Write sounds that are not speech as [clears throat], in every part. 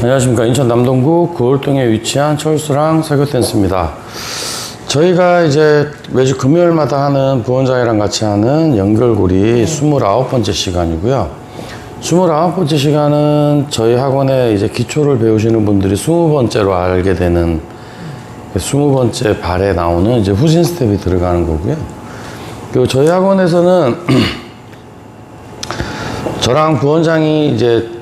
안녕하십니까. 인천 남동구 구월동에 위치한 철수랑 설교댄스입니다. 저희가 이제 매주 금요일마다 하는 부원장이랑 같이 하는 연결고리 29번째 시간이고요. 29번째 시간은 저희 학원에 이제 기초를 배우시는 분들이 20번째로 알게 되는 20번째 발에 나오는 이제 후진 스텝이 들어가는 거고요. 그리고 저희 학원에서는 [clears throat] 저랑 부원장이 이제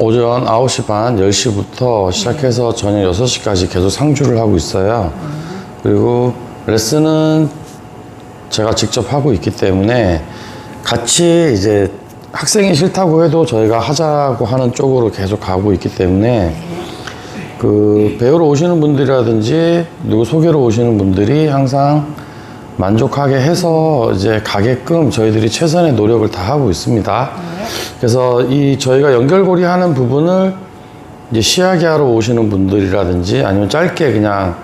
오전 9시 반, 10시부터 시작해서 저녁 6시까지 계속 상주를 하고 있어요. 그리고 레슨은 제가 직접 하고 있기 때문에 같이 이제 학생이 싫다고 해도 저희가 하자고 하는 쪽으로 계속 가고 있기 때문에 그 배우러 오시는 분들이라든지 누구 소개로 오시는 분들이 항상 만족하게 해서 이제 가게끔 저희들이 최선의 노력을 다 하고 있습니다. 그래서 이 저희가 연결고리 하는 부분을 이제 시야기 하러 오시는 분들이라든지 아니면 짧게 그냥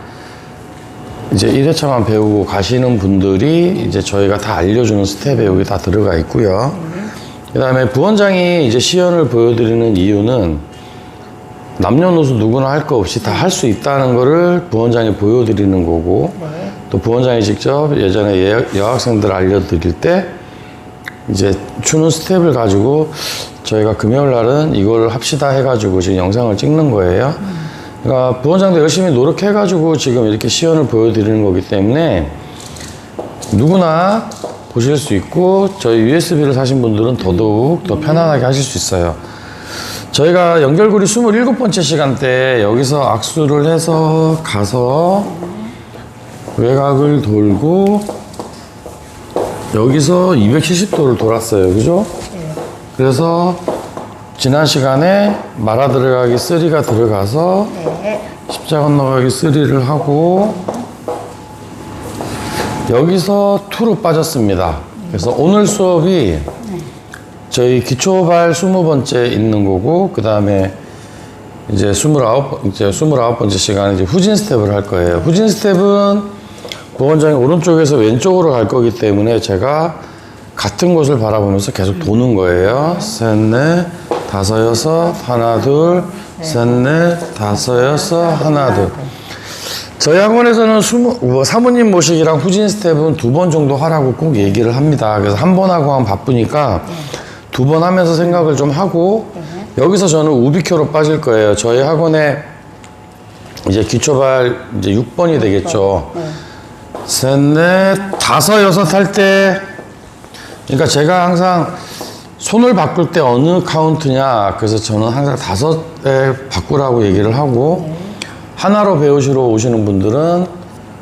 이제 1회차만 배우고 가시는 분들이 이제 저희가 다 알려주는 스텝에 여기 다 들어가 있고요. 그 다음에 부원장이 이제 시연을 보여드리는 이유는 남녀노소 누구나 할 거 없이 다 할 수 있다는 거를 부원장이 보여드리는 거고 또 부원장이 직접 예전에 예- 여학생들 알려드릴 때 이제 추는 스텝을 가지고 저희가 금요일 날은 이걸 합시다 해가지고 지금 영상을 찍는 거예요. 그러니까 부원장도 열심히 노력해가지고 지금 이렇게 시연을 보여드리는 거기 때문에 누구나 보실 수 있고 저희 USB를 사신 분들은 더더욱 더 편안하게 하실 수 있어요. 저희가 연결고리 27번째 시간 때 여기서 악수를 해서 가서 외곽을 돌고 여기서 270도를 돌았어요. 그죠? 그래서 지난 시간에 말아 들어가기 3가 들어가서 십자가 건너가기 3를 하고 여기서 2로 빠졌습니다. 그래서 오늘 수업이 저희 기초발 20번째 있는 거고 그 다음에 이제 29, 이제 29번째 시간에 이제 후진 스텝을 할 거예요. 후진 스텝은 보원장이 오른쪽에서 왼쪽으로 갈 거기 때문에 제가 같은 곳을 바라보면서 계속 도는 거예요. 셋, 넷, 다섯, 여섯, 하나, 둘, 셋, 넷, 다섯, 여섯, 하나, 둘. 저희 학원에서는 수모, 뭐 사모님 모시기랑 후진 스텝은 두 번 정도 하라고 꼭 얘기를 합니다. 그래서 한 번 하고 하면 바쁘니까 두 번 하면서 생각을 좀 하고 여기서 저는 우비큐로 빠질 거예요. 저희 학원에 이제 기초발 이제 6번이 되겠죠. 셋, 넷, 다섯, 여섯 할 때, 그러니까 제가 항상 손을 바꿀 때 어느 카운트냐, 그래서 저는 항상 다섯에 바꾸라고 얘기를 하고, 하나로 배우시러 오시는 분들은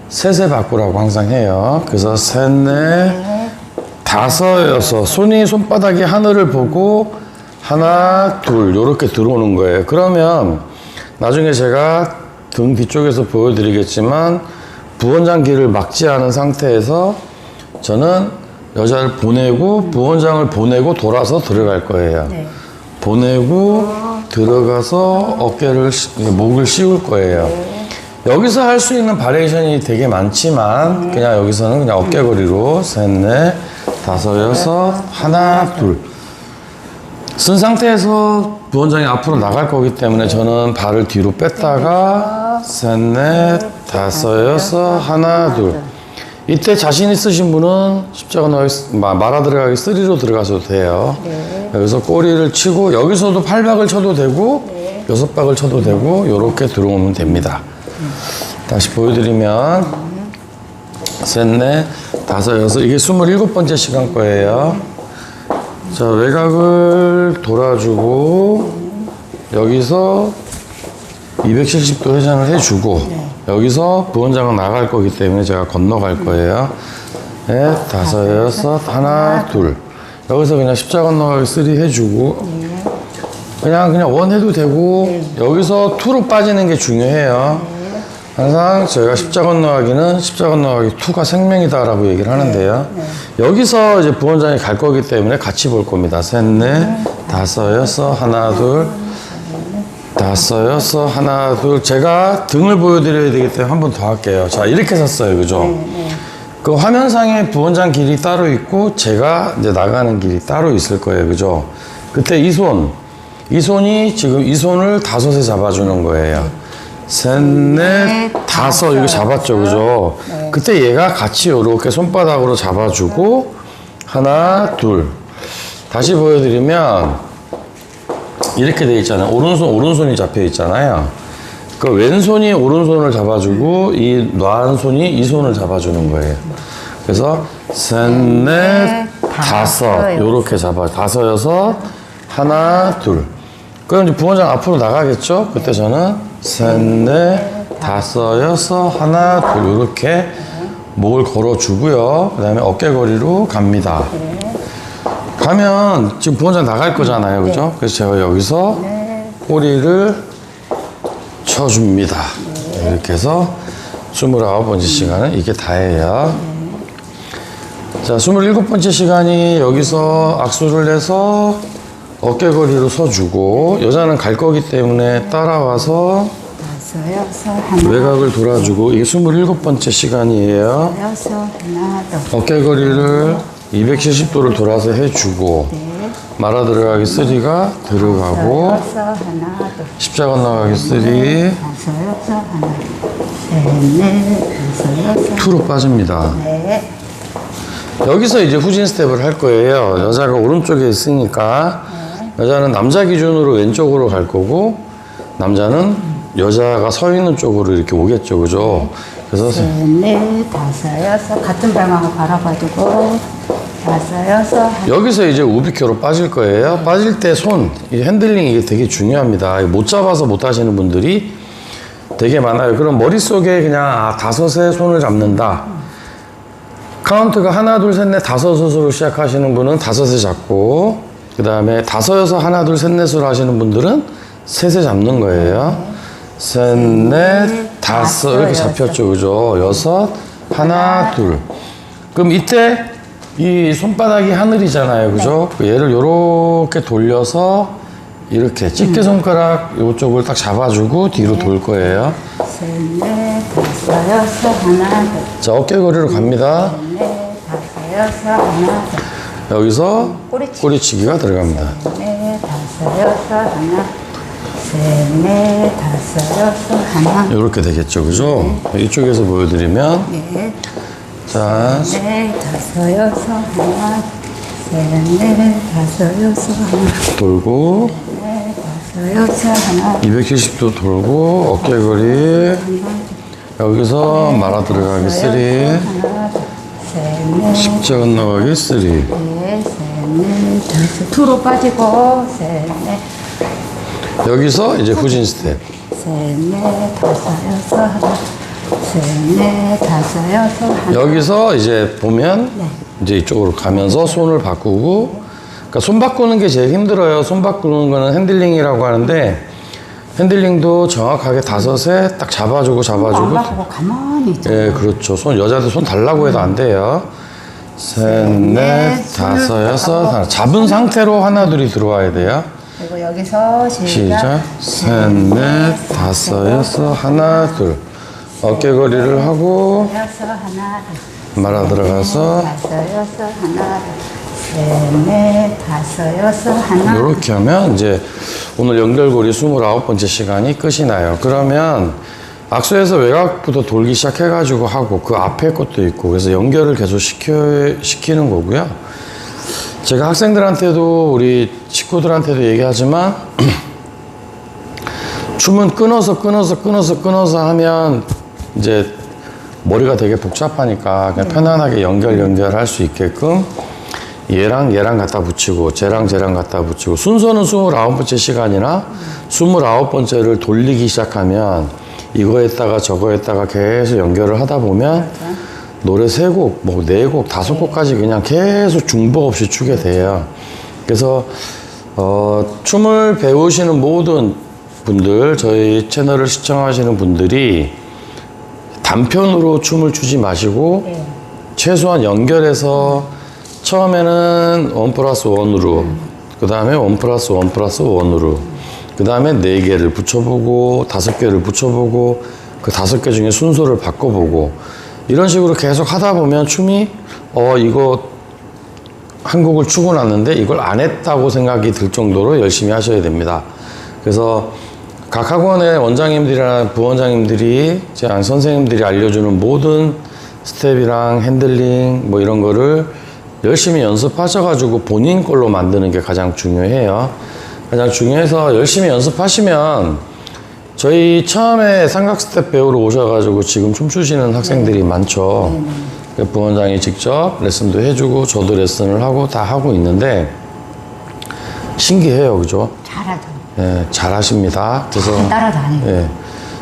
셋에 바꾸라고 항상 해요. 그래서 셋, 넷, 다섯, 여섯. 손이 손바닥이 하늘을 보고, 하나, 둘, 요렇게 들어오는 거예요. 그러면 나중에 제가 등 뒤쪽에서 보여드리겠지만, 부원장 길을 막지 않은 상태에서 저는 여자를 보내고 부원장을 보내고 돌아서 들어갈 거예요. 보내고 들어가서 어깨를 시- 목을 씌울 거예요. 여기서 할 수 있는 바리에이션이 되게 많지만 그냥 여기서는 그냥 어깨거리로 셋, 넷, 다섯, 여섯, 하나, 둘. 쓴 상태에서 부원장이 앞으로 나갈 거기 때문에 저는 발을 뒤로 뺐다가 셋, 넷, 다섯, 여섯, 하나, 둘. 이때 자신 있으신 분은 십자가 넣어 말아 들어가기 3로 들어가셔도 돼요. 여기서 꼬리를 치고 여기서도 팔박을 쳐도 되고 여섯 박을 쳐도 되고 이렇게 들어오면 됩니다. 다시 보여드리면 셋, 넷, 다섯, 여섯 이게 27번째 시간 거예요. 자, 외곽을 돌아주고, 여기서 270도 회전을 해주고, 여기서 부원장은 나갈 거기 때문에 제가 건너갈 거예요. 넷, 다섯, 여섯, 하나, 둘. 여기서 그냥 십자가 건너가기 쓰리 해주고, 그냥, 그냥 원 해도 되고, 여기서 투로 빠지는 게 중요해요. 항상 저희가 십자 건너가기는 십자 건너가기 투가 생명이다라고 얘기를 하는데요. 여기서 이제 부원장이 갈 거기 때문에 같이 볼 겁니다. 셋, 넷, 다섯, 여섯, 하나, 둘, 다섯, 여섯, 하나, 둘. 제가 등을 보여드려야 되기 때문에 한 번 더 할게요. 자, 이렇게 섰어요. 그죠? 그 화면상에 부원장 길이 따로 있고 제가 이제 나가는 길이 따로 있을 거예요. 그죠? 그때 이 손, 이 손이 지금 이 손을 다섯에 잡아주는 거예요. 셋, 넷, 다섯 이거 잡았죠, 그죠? 그때 얘가 같이 이렇게 손바닥으로 잡아주고 하나, 둘. 다시 보여드리면 이렇게 돼 있잖아요. 오른손 오른손이 잡혀 있잖아요. 그 왼손이 오른손을 잡아주고 이 놔한 손이 이 손을 잡아주는 거예요. 그래서 셋, 넷, 다섯 이렇게 잡아 다섯 여섯 하나 둘. 그럼 이제 부원장 앞으로 나가겠죠? 그때 저는 셋, 넷, 다섯 여섯 하나 둘 이렇게 목을 걸어주고요. 그 다음에 어깨 거리로 갑니다. 가면 지금 부원장 나갈 거잖아요, 그죠? 그래서 제가 여기서 꼬리를 쳐줍니다. 이렇게 해서 29번째 시간은 이게 다예요. 자, 27번째 시간이 여기서 악수를 해서 어깨거리로 서주고 여자는 갈 거기 때문에 따라와서 하나. 외곽을 돌아주고 이게 27번째 시간이에요. 여섯 하나 더. 어깨거리를 270도를 돌아서 해주고 말아 들어가기 쓰리가 들어가고 여섯 하나 더 십자가 나가기 쓰리. 다섯 여섯 하나 셋 넷 다섯 여섯. 투로 빠집니다. 넷 여기서 이제 후진 스텝을 할 거예요. 여자가 오른쪽에 있으니까 여자는 남자 기준으로 왼쪽으로 갈 거고 남자는 여자가 서 있는 쪽으로 이렇게 오겠죠, 그죠? 그래서 셋 넷 다섯 여섯. 같은 방향을 바라봐주고 하나 여기서 이제 우비큐로 빠질 거예요. 빠질 때 손, 이 핸들링 이게 되게 중요합니다. 못 잡아서 못 하시는 분들이 되게 많아요. 그럼 머릿속에 그냥 아, 다섯에 손을 잡는다. 카운트가 하나, 둘, 셋, 넷, 다섯으로 시작하시는 분은 다섯에 잡고, 그 다음에 다섯, 여섯, 하나, 둘, 셋, 넷으로 하시는 분들은 셋에 잡는 거예요. 셋, 넷, 다섯, 이렇게 잡혔죠. 그죠? 여섯, 하나, 둘. 그럼 이때 이 손바닥이 하늘이잖아요. 그죠? 그 얘를 요렇게 돌려서 이렇게 집게 손가락 요쪽을 딱 잡아주고 뒤로 돌 거예요. 셋 넷 다섯 여섯 하나 자, 어깨거리로 갑니다. 둘넷 다섯 여섯 하나 여기서 꼬리치기. 꼬리치기가 들어갑니다. 셋넷 다섯 여섯 하나 셋 넷 다섯 여섯 하나 이렇게 되겠죠. 그죠? 이쪽에서 보여드리면, 넷 자, 넷 다섯 여섯 하나 셋 넷 다섯 여섯 하나. 돌고, 넷 다섯 여섯 하나. 270도 돌고, 어깨거리, 여기서 말아 들어가기 쓰리, 하나 셋 넷 십자가 나가기 쓰리. 넷 셋 넷 다섯. 투로 빠지고 셋 넷 여기서 이제 후진 스텝. 셋 넷 다섯 여섯 하나 다섯 여섯 하나 여기서 이제 보면 이제 이쪽으로 가면서 손을 바꾸고 그러니까 손 바꾸는 게 제일 힘들어요. 손 바꾸는 거는 핸들링이라고 하는데 핸들링도 정확하게 다섯에 딱 잡아주고 안 잡아주고 바꾸고 가만히 있잖아 예, 그렇죠. 손 여자들 손 달라고 해도 안 돼요. 셋, 넷, 다섯, 여섯, 하나. 잡은 상태로 하나 둘이 들어와야 돼요. 그리고 여기서 시작. 시작 셋, 넷, 다섯, 여섯, 하나, 둘. 어깨거리를 하고 여섯 하나 둘 말아 들어가서 다섯 여섯 하나 둘셋넷 다섯 여섯 하나 이렇게 하면 이제 오늘 연결고리 29번째 시간이 끝이 나요. 그러면 악수에서 외곽부터 돌기 시작해 가지고 하고 그 앞에 것도 있고 그래서 연결을 계속 시켜, 시키는 거고요. 제가 학생들한테도 우리 친구들한테도 얘기하지만 [clears throat] 춤은 끊어서 끊어서 끊어서 끊어서 하면 이제 머리가 되게 복잡하니까 그냥 편안하게 연결 연결할 수 있게끔 얘랑 얘랑 갖다 붙이고 쟤랑 쟤랑 갖다 붙이고 순서는 29번째 시간이나 29번째를 돌리기 시작하면 이거에다가 저거에다가 계속 연결을 하다 보면 노래 세 곡, 뭐 네 곡, 다섯 곡까지 그냥 계속 중복 없이 추게 돼요. 그래서 어, 춤을 배우시는 모든 분들, 저희 채널을 시청하시는 분들이 단편으로 춤을 추지 마시고 최소한 연결해서 처음에는 원 플러스 원으로 그 다음에 원 플러스 원 플러스 원으로 그 다음에 네 개를 붙여보고 다섯 개를 붙여보고 그 다섯 개 중에 순서를 바꿔보고 이런 식으로 계속 하다 보면 춤이 어 이거 한국을 추구놨는데 이걸 안 했다고 생각이 들 정도로 열심히 하셔야 됩니다. 그래서 각 학원의 원장님들이나 부원장님들이 제 선생님들이 알려주는 모든 스텝이랑 핸들링 뭐 이런 거를 열심히 연습하셔가지고 본인 걸로 만드는 게 가장 중요해요. 가장 중요해서 열심히 연습하시면 저희 처음에 삼각 스텝 배우러 오셔가지고 지금 춤추시는 학생들이 많죠. 그 부원장이 직접 레슨도 해주고 저도 레슨을 하고 다 하고 있는데 신기해요, 그죠? 잘하죠. 예, 잘하십니다. 그래서 따라다니고. 예,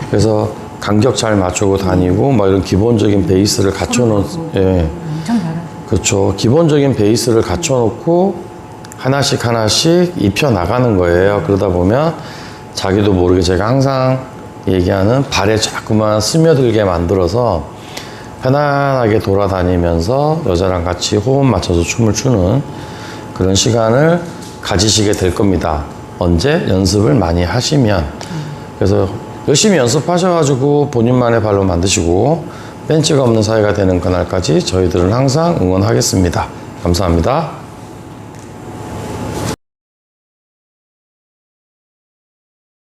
그래서 간격 잘 맞추고 다니고 막 이런 기본적인 베이스를 갖춰놓은 예, 엄청 잘하죠. 그렇죠. 기본적인 베이스를 갖춰놓고 하나씩 하나씩 입혀 나가는 거예요. 그러다 보면 자기도 모르게 제가 항상 얘기하는 발에 자꾸만 스며들게 만들어서 편안하게 돌아다니면서 여자랑 같이 호흡 맞춰서 춤을 추는 그런 시간을 가지시게 될 겁니다. 언제? 연습을 많이 하시면. 그래서 열심히 연습하셔가지고 본인만의 발로 만드시고 벤치가 없는 사회가 되는 그날까지 저희들은 항상 응원하겠습니다. 감사합니다.